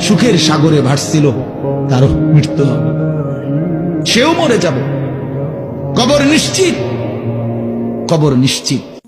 সুখের সাগরে ভাসছিল তারও মৃত্যু হবে। সেও মরে যাবে। কবর নিশ্চিত। কবর নিশ্চিত।